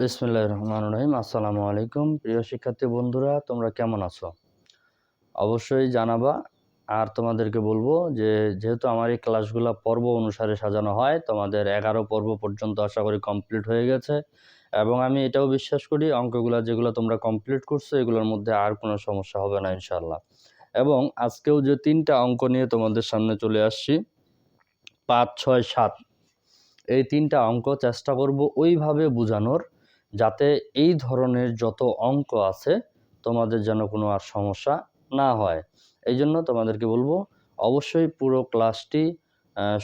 বিসমুল্লাহ রহমান রহিম। আসসালামু আলাইকুম। প্রিয় শিক্ষার্থী বন্ধুরা, তোমরা কেমন আছো? অবশ্যই জানাবা। আর তোমাদেরকে বলব যে, যেহেতু আমার এই ক্লাসগুলো পর্ব অনুসারে সাজানো হয়, তোমাদের এগারো পর্ব পর্যন্ত আশা করি কমপ্লিট হয়ে গেছে। এবং আমি এটাও বিশ্বাস করি, অঙ্কগুলো যেগুলো তোমরা কমপ্লিট করছ, এগুলোর মধ্যে আর কোনো সমস্যা হবে না ইনশাল্লাহ এবং আজকেও যে তিনটা অঙ্ক নিয়ে তোমাদের সামনে চলে আসছি, পাঁচ, ছয়, সাত। এই তিনটা অঙ্ক চেষ্টা করব ওইভাবে বোঝানোর। যাতে এই ধরনের যত অঙ্ক আছে, তোমাদের যেন কোনো আর সমস্যা না হয়। এই জন্য তোমাদেরকে বলব, অবশ্যই পুরো ক্লাসটি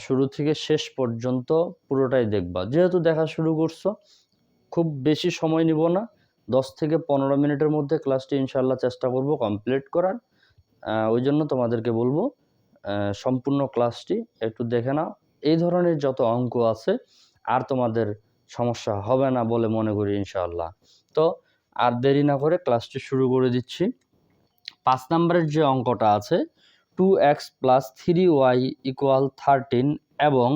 শুরু থেকে শেষ পর্যন্ত পুরোটাই দেখবা। যেহেতু দেখা শুরু করছ, খুব বেশি সময় নিব না। দশ থেকে পনেরো মিনিটের মধ্যে ক্লাসটি ইনশাল্লাহ চেষ্টা করব কমপ্লিট করার। ওই জন্য তোমাদেরকে বলব সম্পূর্ণ ক্লাসটি একটু দেখে নাও। এই ধরনের যত অঙ্ক আছে, আর তোমাদের সমস্যা হবে না বলে মনে করি ইনশাআল্লাহ। তো আর দেরি না করে ক্লাসটি শুরু করে দিচ্ছি। পাঁচ নম্বরের যে অঙ্কটা আছে two x plus three y equal thirteen এবং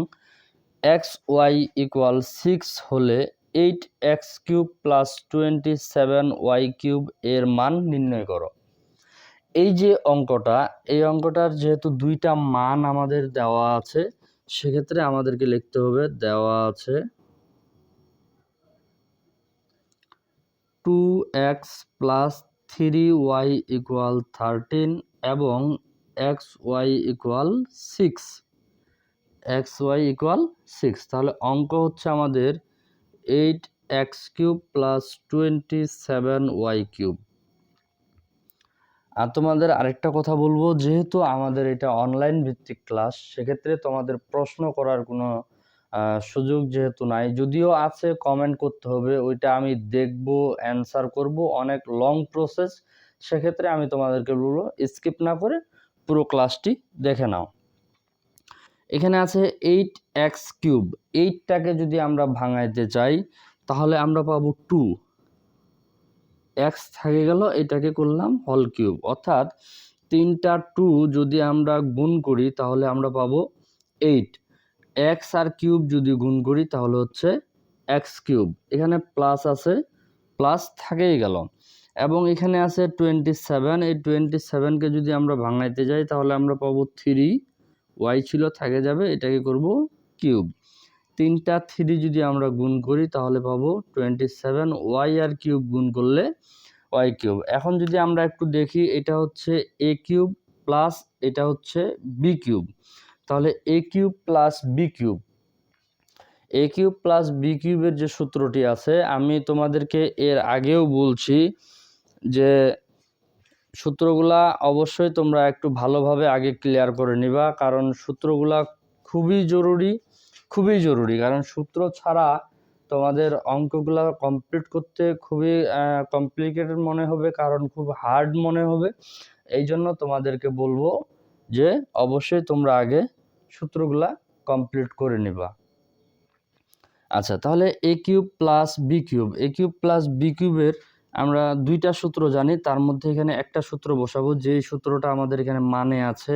এক্স ওয়াই ইকুয়াল সিক্স হলে eight x cube plus twenty seven y cube এর মান নির্ণয় করো। এই যে অঙ্কটা, এই অঙ্কটার যেহেতু দুইটা মান আমাদের দেওয়া আছে, সেক্ষেত্রে আমাদেরকে লিখতে হবে দেওয়া আছে two x plus three y equal thirteen এবং x y equal six x y equal six তাহলে অঙ্ক হচ্ছে আমাদের eight x cube plus twenty seven y cube আর তোমাদের আরেকটা কথা বলব, যেহেতু আমাদের এটা অনলাইন ভিত্তিক ক্লাস সেক্ষেত্রে তোমাদের প্রশ্ন করার কোনো সুযোগ যেহেতু নাই, যদিও আছে কমেন্ট করতে হবে, ওইটা আমি দেখব অ্যান্সার করব, অনেক লং প্রসেস সেক্ষেত্রে আমি তোমাদেরকে বলব স্কিপ না করে পুরো ক্লাসটি দেখে নাও। এখানে আছে এইট এক্স কিউব এইটটাকে যদি আমরা ভাঙাইতে চাই, তাহলে আমরা পাবো টু এক্স থাকে গেল, এটাকে করলাম হল কিউব অর্থাৎ তিনটা টু যদি আমরা গুণ করি, তাহলে আমরা পাবো এইট এক্স আর কিউব যদি গুণ করি, তাহলে হচ্ছে এক্স কিউব। এখানে প্লাস আছে, প্লাস থাকেই গেল। এবং এখানে আছে টোয়েন্টি সেভেন। এই টোয়েন্টি সেভেনকে যদি আমরা ভাঙাইতে যাই, তাহলে আমরা পাবো থ্রি। ওয়াই ছিল, থাকে যাবে, এটাকে করব কিউব। তিনটা থ্রি যদি আমরা গুণ করি, তাহলে পাবো টোয়েন্টি সেভেন। ওয়াই আর কিউব গুণ করলে ওয়াই কিউব। এখন যদি আমরা একটু দেখি, এটা হচ্ছে এ কিউব প্লাস এটা হচ্ছে বি কিউব। তাহলে a cube plus b cube. A cube plus b কিউবের যে সূত্রটি আছে, আমি তোমাদেরকে এর আগেও বলছি যে সূত্রগুলা অবশ্যই তোমরা একটু ভালোভাবে আগে ক্লিয়ার করে নিবা, কারণ সূত্রগুলা খুবই জরুরি খুবই জরুরি। কারণ সূত্র ছাড়া তোমাদের অঙ্কগুলা কমপ্লিট করতে খুবই কমপ্লিকেটেড মনে হবে, কারণ খুব হার্ড মনে হবে। এই জন্য তোমাদেরকে বলব যে অবশ্যই তোমরা আগে সূত্রগুলা কমপ্লিট করে নিবা। আচ্ছা তাহলে a cube plus b cube. A cube plus b কিউবের আমরা দুইটা সূত্র জানি, তার মধ্যে এখানে একটা সূত্র বসাবো, যেই সূত্রটা আমাদের এখানে মানে আছে,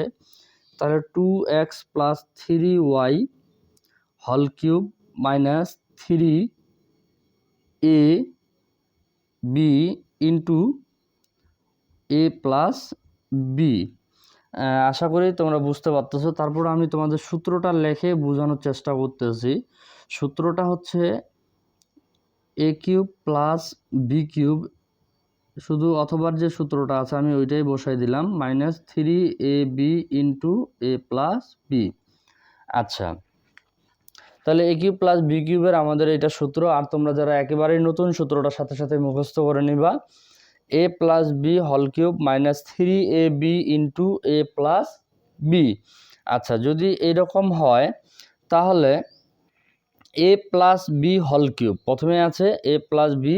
তাহলে two x plus three y হল cube minus three a b into a plus b আশা করি তোমরা বুঝতে পারতেছো। তারপর আমি তোমাদের সূত্রটা লেখে বোঝানোর চেষ্টা করতেছি। সূত্রটা হচ্ছে a cube plus b cube. শুধু অথবার যে সূত্রটা আছে, আমি ওইটাই বসাই দিলাম। Minus three a b into a plus b আচ্ছা। তাহলে এ কিউব প্লাস বি কিউবের আমাদের এটা সূত্র। আর তোমরা যারা একেবারেই নতুন সূত্রটার সাথে সাথে মুখস্থ করে নিবা এ প্লাস বি হল cube minus three a b into a plus b আচ্ছা যদি এরকম হয়, তাহলে এ প্লাস বি হল কিউব প্রথমে আছে এ প্লাস বি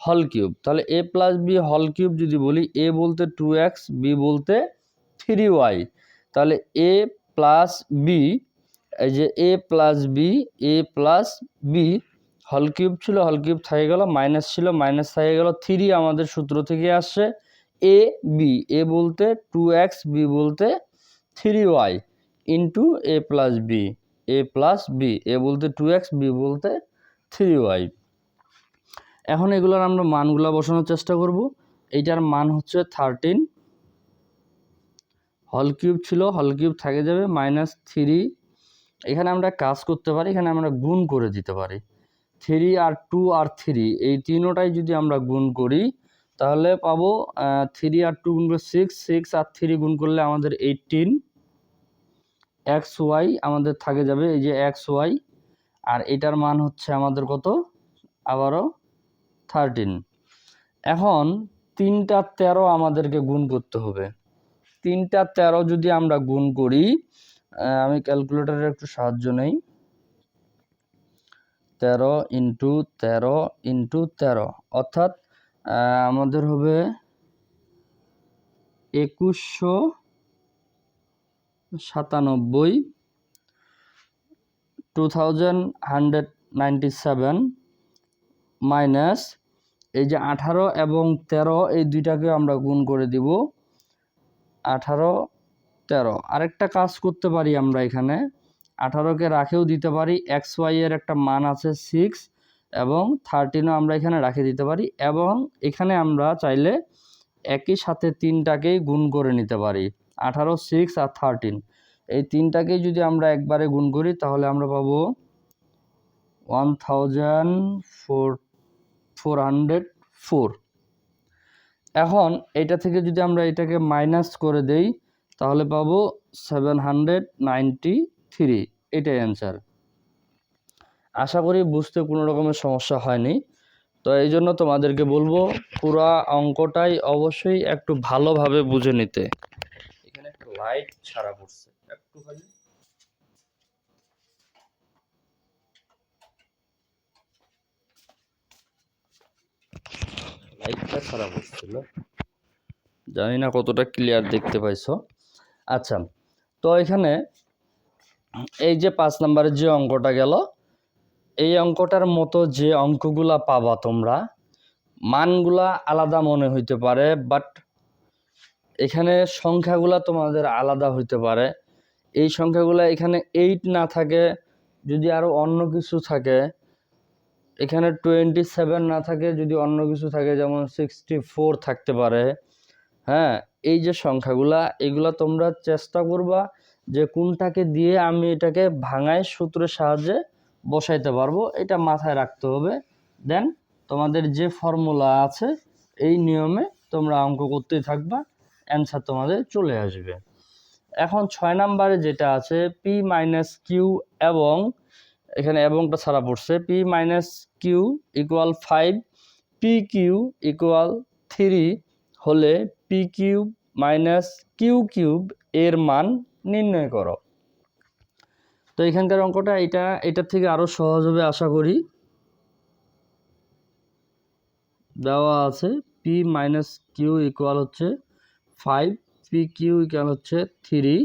হল কিউব তাহলে এ প্লাস বি হল কিউব যদি বলি এ বলতে টু এক্স বি বলতে থ্রি ওয়াই তাহলে এ প্লাস বি এই যে a plus b a plus b হল কিউব ছিল, হল কিউব থেকে গেল, মাইনাস ছিল, মাইনাস থেকে গেল, থ্রি আমাদের সূত্র থেকে আসছে এ বি এ বলতে টু এক্স বি বলতে three y into a plus b a plus b a বলতে টু এক্স বি বলতে থ্রি ওয়াই এখন এগুলোর আমরা মানগুলো বসানোর চেষ্টা করব। এইটার মান হচ্ছে থার্টিন হল কিউব ছিল, হল কিউব থাকে যাবে, মাইনাস থ্রি এখানে আমরা কাজ করতে পারি, এখানে আমরা গুণ করে দিতে পারি। থ্রি আর টু আর থ্রি, এই তিনোটাই যদি আমরা গুণ করি, তাহলে পাবো থ্রি আর টু গুণ করে সিক্স সিক্স আর থ্রি গুণ করলে আমাদের এইটিন এক্স ওয়াই আমাদের থাকে যাবে, এই যে এক্স ওয়াই আর এটার মান হচ্ছে আমাদের কত? আবারও থার্টিন এখন তিনটা তেরো আমাদেরকে গুণ করতে হবে। তিনটা তেরো যদি আমরা গুণ করি আমি ক্যালকুলেটারের একটু সাহায্য নেই। তেরো ইন্টু তেরো ইন্টু তেরো। অর্থাৎ আমাদের হবে একুশশো সাতানব্বই, two thousand hundred ninety seven minus এই যে আঠারো এবং তেরো, এই দুইটাকে আমরা গুণ করে দিব আঠারো তেরো। আরেকটা কাজ করতে পারি আমরা এখানে। আঠারোকে রাখেও দিতে পারি, এক্স ওয়াই এর একটা মান আছে সিক্স এবং থার্টিনও আমরা এখানে রাখে দিতে পারি এবং এখানে আমরা চাইলে একই সাথে তিনটাকেই গুণ করে নিতে পারি, আঠারো, সিক্স আর থার্টিন। এই তিনটাকেই যদি আমরা একবারে গুণ করি তাহলে আমরা পাবো one thousand four four hundred four. এখন এটা থেকে যদি আমরা এটাকে মাইনাস করে দেই তাহলে পাবো সেভেন হান্ড্রেড নাইনটি থ্রি, এটাই অ্যান্সার আশা করি বুঝতে কোনো রকমের সমস্যা হয়নি। তো এই জন্য তোমাদেরকে বলব, পুরা অঙ্কটাই অবশ্যই একটু ভালোভাবে বুঝে নিতে। এখানে লাইট ছাড়া পড়ছে। লাইটটা খারাপ হচ্ছিল জানি না কতটা ক্লিয়ার দেখতে পাইছো। আচ্ছা তো এখানে এই যে পাঁচ নাম্বারের যে অঙ্কটা গেল, এই অঙ্কটার মতো যে অঙ্কগুলা পাবা তোমরা, মানগুলা আলাদা মনে হইতে পারে বাট এখানে সংখ্যাগুলা তোমাদের আলাদা হইতে পারে। এই সংখ্যাগুলা এখানে এইট না থাকে, যদি আরও অন্য কিছু থাকে, এখানে টোয়েন্টি সেভেন না থাকে, যদি অন্য কিছু থাকে, যেমন সিক্সটি ফোর থাকতে পারে। হ্যাঁ এই যে সংখ্যাগুলা, এগুলা তোমরা চেষ্টা করবা যে কোনটাকে দিয়ে আমি এটাকে ভাঙায় সূত্রের সাহায্যে বসাইতে পারব, এটা মাথায় রাখতে হবে। দেন তোমাদের যে ফর্মুলা আছে, এই নিয়মে তোমরা অঙ্ক করতেই থাকবা অ্যান্সার তোমাদের চলে আসবে। এখন ছয় নাম্বারে যেটা আছে পি মাইনাস কিউ এবং, এখানে এবংটা ছাড়া পড়ছে p minus q equal five p q equal three হলে p cube minus q cube এর মান নির্ণয় করো। তো এখানকার অঙ্কটা এটা, এটার থেকে আরও সহজ হবে আশা করি। দেওয়া আছে পি মাইনাস কিউ ইকুয়াল হচ্ছে ফাইভ পি কিউ ইকুয়াল হচ্ছে থ্রি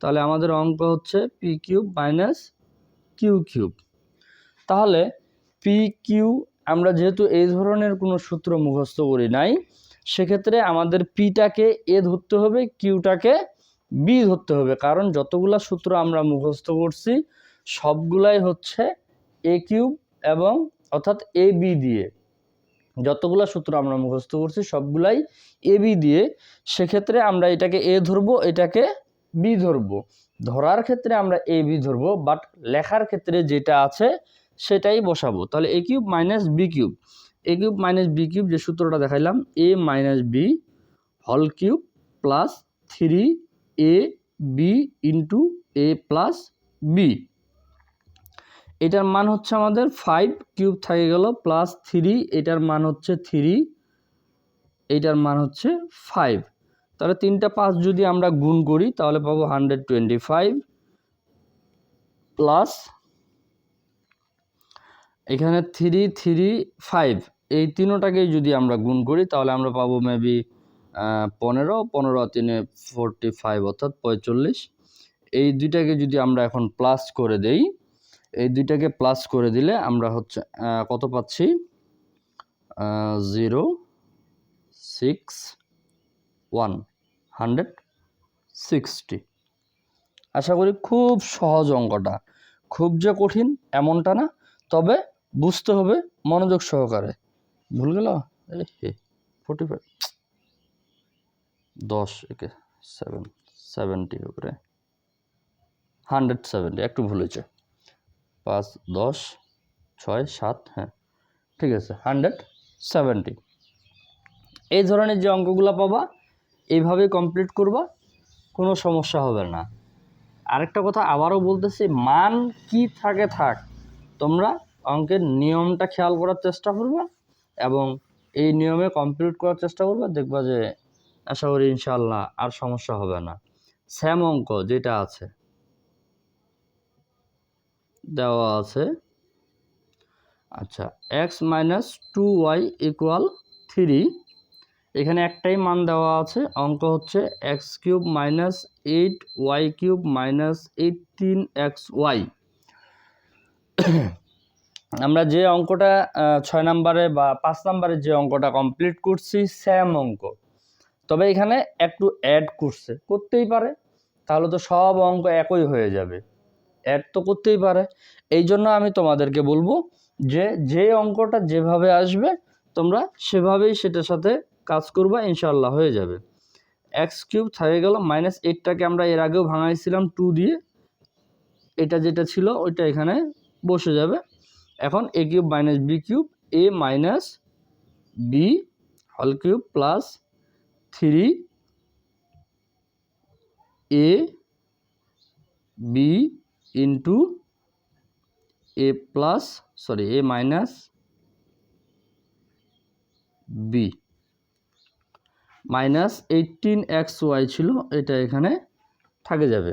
তাহলে আমাদের অঙ্ক হচ্ছে p cube minus q cube তাহলে পি কিউ আমরা যেহেতু এই ধরনের কোনো সূত্র মুখস্থ করি নাই, সেক্ষেত্রে আমাদের পিটাকে এ ধরতে হবে কিউটাকে বি ধরতে হবে। কারণ যতগুলা সূত্র আমরা মুখস্থ করছি, সবগুলাই হচ্ছে এ কিউব এবং অর্থাৎ এ বি দিয়ে। যতগুলা সূত্র আমরা মুখস্থ করছি, সবগুলাই এ বি দিয়ে। সেক্ষেত্রে আমরা এটাকে এ ধরবো, এটাকে বি ধরবো। ধরার ক্ষেত্রে আমরা এ বি ধরবো বাট লেখার ক্ষেত্রে যেটা আছে সেটাই বসাবো। তাহলে a cube minus b cube a cube minus b cube যে সূত্রটা দেখাইলাম এ মাইনাস বি হল cube plus three a b into a plus b এটার মান হচ্ছে আমাদের ফাইভ কিউব থেকে গেল প্লাস থ্রি এটার মান হচ্ছে থ্রি এইটার মান হচ্ছে ফাইভ তাহলে তিনটা পাঁচ যদি আমরা গুণ করি, তাহলে পাবো হান্ড্রেড টোয়েন্টি ফাইভ প্লাস এখানে থ্রি থ্রি ফাইভ এই তিনোটাকেই যদি আমরা গুণ করি, তাহলে আমরা পাবো মেবি পনেরো পনেরো তিনে ফোরটি ফাইভ অর্থাৎ পঁয়তাল্লিশ। এই দুইটাকে যদি আমরা এখন প্লাস করে দেই, এই দুইটাকে প্লাস করে দিলে আমরা হচ্ছে কত পাচ্ছি? Zero six one hundred sixty আশা করি খুব সহজ অঙ্কটা। খুব যে কঠিন এমনটা না, তবে বুঝতে হবে মনোযোগ সহকারে। ভুল গেল? ফোর্টি ফাইভ দশ, একে সেভেন সেভেন্টি উপরে। হান্ড্রেড সেভেন্টি একটু ভুল হয়েছে। পাঁচ, দশ, ছয়, সাত হ্যাঁ ঠিক আছে হান্ড্রেড সেভেন্টি এই ধরনের যে অঙ্কগুলো পাবা, এইভাবে কমপ্লিট করবা, কোনো সমস্যা হবে না। আরেকটা কথা আবারও বলতেছি, মান কি থাকে থাক, তোমরা অঙ্কের নিয়মটা খেয়াল করার চেষ্টা করবা এবং এই নিয়মে কমপ্লিট করার চেষ্টা করবা, দেখবা যে আশা করি ইনশাল্লাহ আর সমস্যা হবে না। স্যাম অঙ্ক যেটা আছে, দেওয়া আছে। আচ্ছা x minus two y equal three এখানে একটাই মান দেওয়া আছে, অঙ্ক হচ্ছে x cube minus eight y cube minus eighteen x y আমরা যে অঙ্কটা ছয় নম্বরে বা পাঁচ নম্বরে যে অঙ্কটা কমপ্লিট করছি, স্যাম অঙ্ক। তবে এখানে একটু অ্যাড করছে। করতেই পারে, তাহলে তো সব অঙ্ক একই হয়ে যাবে। অ্যাড তো করতেই পারে। এই জন্য আমি তোমাদেরকে বলব যে যে অঙ্কটা যেভাবে আসবে, তোমরা সেভাবেই সেটার সাথে কাজ করবা ইনশাল্লাহ হয়ে যাবে। এক্স কিউব থেকে গেল মাইনাস এইটটাকে আমরা এর আগেও ভাঙাইছিলাম টু দিয়ে। এটা যেটা ছিল, ওইটা এখানে বসে যাবে। এখন a cube minus b cube a minus b হল cube plus three a b into a plus, sorry, a minus b. Minus eighteen x y ছিল, এটা এখানে থাকে যাবে।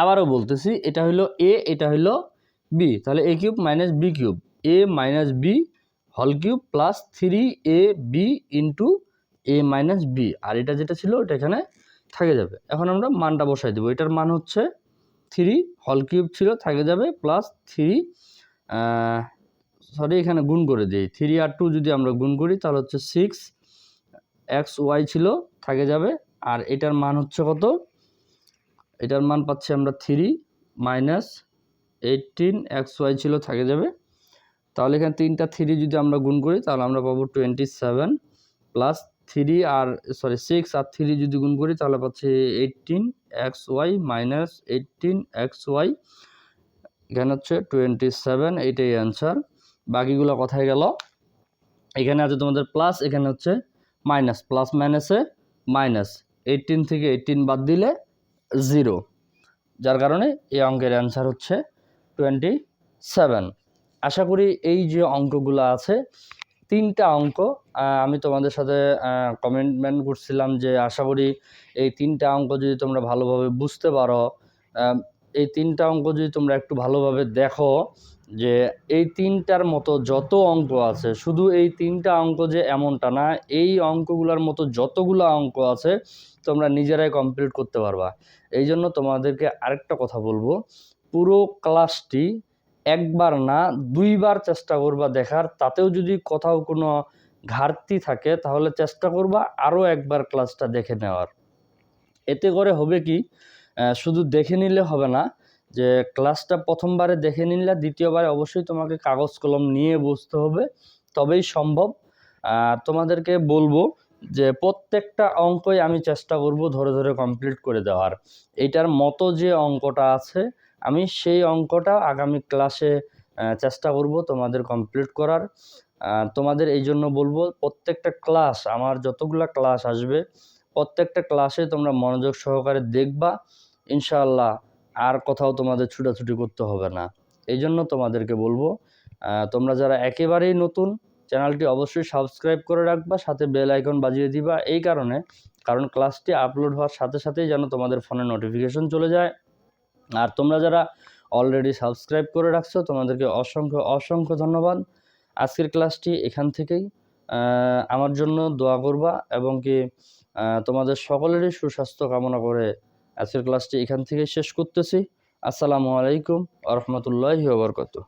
আবারও বলতেছি, এটা হলো এ, এটা হলো বি। তাহলে a cube minus b cube. A minus b হল cube plus three a b into a minus b আর এটা যেটা ছিল, ওটা এখানে থাকে যাবে। এখন আমরা মানটা বসাই দেবো। এটার মান হচ্ছে থ্রি হল কিউব ছিল, থাকে যাবে প্লাস থ্রি সরি এখানে গুণ করে দিই। থ্রি আর টু যদি আমরা গুণ করি, তাহলে হচ্ছে সিক্স এক্স ওয়াই ছিল, থাকে যাবে। আর এটার মান হচ্ছে কত? এটার মান পাচ্ছি আমরা three minus eighteen x y ছিল, থাকে যাবে। তাহলে এখানে তিনটা থ্রি যদি আমরা গুণ করি, তাহলে আমরা পাবো টোয়েন্টি সেভেন প্লাস থ্রি আর সরি সিক্স আর থ্রি যদি গুণ করি, তাহলে পাচ্ছি eighteen x y minus eighteen x y এখানে হচ্ছে টোয়েন্টি সেভেন এইটাই অ্যান্সার বাকিগুলো কোথায় গেল? এখানে আছে তোমাদের প্লাস এখানে হচ্ছে মাইনাস প্লাস মাইনাসে মাইনাস এইটিন থেকে এইটিন বাদ দিলে জিরো যার কারণে এই অঙ্কের অ্যান্সার হচ্ছে টোয়েন্টি সেভেন আশা করি এই যে অঙ্কগুলো আছে তিনটা অঙ্ক। আমি তোমাদের সাথে কমেন্টমেন্ট করছিলাম যে আশা করি এই তিনটা অঙ্ক যদি তোমরা ভালোভাবে বুঝতে পারো এই তিনটা অঙ্ক যদি তোমরা একটু ভালোভাবে দেখো যে এই তিনটার মতো যত অঙ্ক আছে, শুধু এই তিনটা অঙ্ক যে এমনটা না, এই অঙ্কগুলোর মতো যতগুলো অঙ্ক আছে তোমরা নিজেরাই কমপ্লিট করতে পারবা। এই জন্য তোমাদেরকে আরেকটা কথা বলব। পুরো ক্লাসটি একবার না, দুইবার চেষ্টা করবা দেখার। তাতেও যদি কোথাও কোনো ঘাটতি থাকে, তাহলে চেষ্টা করবা আরও একবার ক্লাসটা দেখে নেওয়ার। এতে করে হবে কি শুধু দেখে নিলে হবে না, যে ক্লাসটা প্রথমবারে দেখে নিলে দ্বিতীয়বারে অবশ্যই তোমাকে কাগজ কলম নিয়ে বসতে হবে। তবেই সম্ভব। তোমাদেরকে বলব যে প্রত্যেকটা অঙ্কই আমি চেষ্টা করব ধরে ধরে কমপ্লিট করে দেওয়ার। এটার মতো যে অঙ্কটা আছে আমি সেই অঙ্কটা আগামী ক্লাসে চেষ্টা করব তোমাদের কমপ্লিট করার। তোমাদের এই জন্য বলব, প্রত্যেকটা ক্লাস আমার যতগুলা ক্লাস আসবে, প্রত্যেকটা ক্লাসে তোমরা মনোযোগ সহকারে দেখবা, ইনশাআল্লাহ আর কোথাও তোমাদের ছুটাছুটি করতে হবে না। এই জন্য তোমাদেরকে বলব তোমরা যারা একেবারেই নতুন, চ্যানেলটি অবশ্যই সাবস্ক্রাইব করে রাখবা, সাথে বেল আইকন বাজিয়ে দিবা, এই কারণে, কারণ ক্লাসটি আপলোড হওয়ার সাথে সাথেই যেন তোমাদের ফোনে নোটিফিকেশন চলে যায়। আর তোমরা যারা অলরেডি সাবস্ক্রাইব করে রাখছো, তোমাদেরকে অসংখ্য অসংখ্য ধন্যবাদ। আজকের ক্লাসটি এখান থেকেই। আমার জন্য দোয়া করবা এবং কি তোমাদের সকলেরই সুস্বাস্থ্য কামনা করে আজকের ক্লাসটি এখান থেকেই শেষ করতেছি। আসসালামু আলাইকুম আ রহমতুল্লাহি ওবরকাতুহ